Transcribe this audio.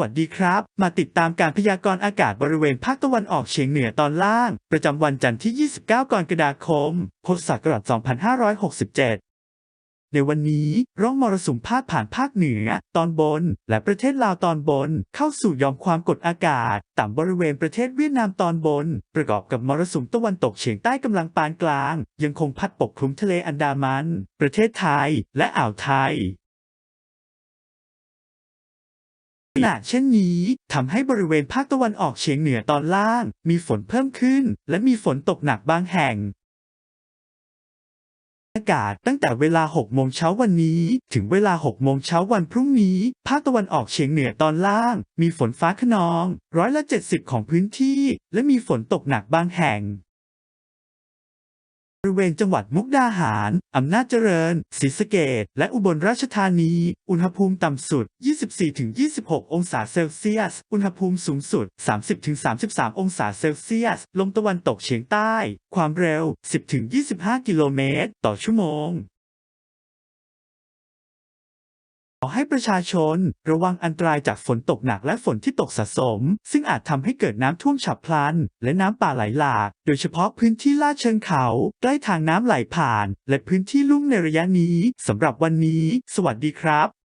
วัสดีครับ มาติดตามการพยากรณ์อากาศบริเวณภาคตะวันออกเฉียงเหนือตอนล่าง ประจำวันจันทร์ที่ 29 กรกฎาคม พุทธศักราช 2567ในวันนี้ร่องมรสุมพาดผ่านภาคเหนือ ตอนบน และประเทศลาวตอนบน เข้าสู่ยอมความกดอากาศ ต่ำบริเวณประเทศเวียดนามตอนบน ประกอบกับมรสุมตะวันตกเฉียงใต้กำลังปานกลาง ยังคงพัดปกคลุมทะเลอันดามัน ประเทศไทย และอ่าวไทย ขณะเช่นนี้ทำให้บริเวณภาคตะวันออกเฉียงเหนือตอนล่าง มีฝนเพิ่มขึ้น และมีฝนตกหนักบางแห่ง อากาศตั้งแต่เวลา 6 โมงเช้าวันนี้ ถึงเวลา 6 โมงเช้าวันพรุ่งนี้ ภาคตะวันออกเฉียงเหนือตอนล่าง มีฝนฟ้าขนอง ร้อยละ 70 ของพื้นที่ และมีฝนตกหนักบางแห่ง ริเวณจังหวัดมุกดาหาร อำนาจเจริญศรีสะเกดและอุบลราชธานี อุณหภูมิต่ำสุด 24-26 องศาเซลเซียส อุณหภูมิสูงสุด 30-33 องศาเซลเซียส ลมตะวันตกเฉียงใต้ ความเร็ว 10-25 กิโลเมตร ต่อชั่วโมง ขอให้ประชาชน ระวังอันตรายจากฝนตกหนักและฝนที่ตกสะสม ซึ่งอาจทำให้เกิดน้ำท่วมฉับพลัน และน้ำป่าไหลหลาก โดยเฉพาะพื้นที่ลาดเชิงเขา ใกล้ทางน้ำไหลผ่าน และพื้นที่ลุ่มในระยะนี้สำหรับวันนี้ สวัสดีครับ